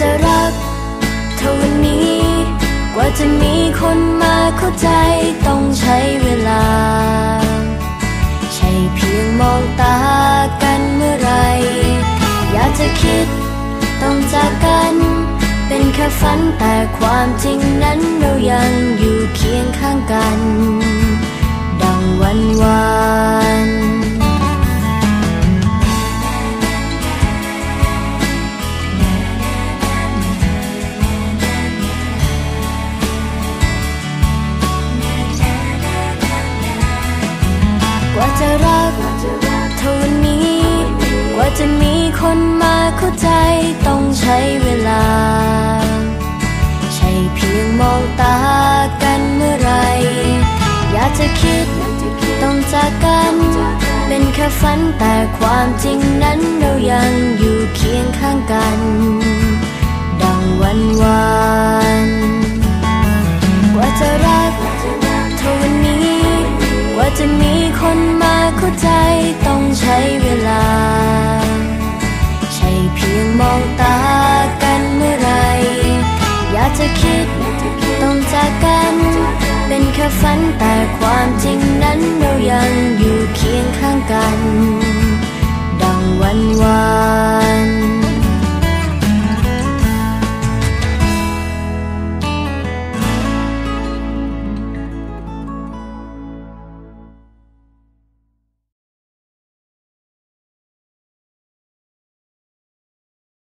จะรักเท่านี้ กว่าจะมีคนมาเข้าใจต้องใช้เวลา ใช่เพียงมองตากันเมื่อไร อยากจะคิดต้องจากกัน เป็นแค่ฝันแต่ความจริงนั้นเรายังอยู่เคียงข้างกัน จะมีคนมาเข้าใจต้องใช้เวลา ใช่เพียงมองตากันเมื่อไร อยากจะคิดต้องจากกัน เป็นแค่ฝันแต่ความจริงนั้นเรายังอยู่เคียงข้างกัน ดังวันวานกว่าจะรักเท่านี้ กว่าจะมีคนมาเข้าใจต้องใช้เวลา มองตากันเมื่อไร อยากจะคิดต้องจากกัน เป็นแค่ฝันแต่ความจริง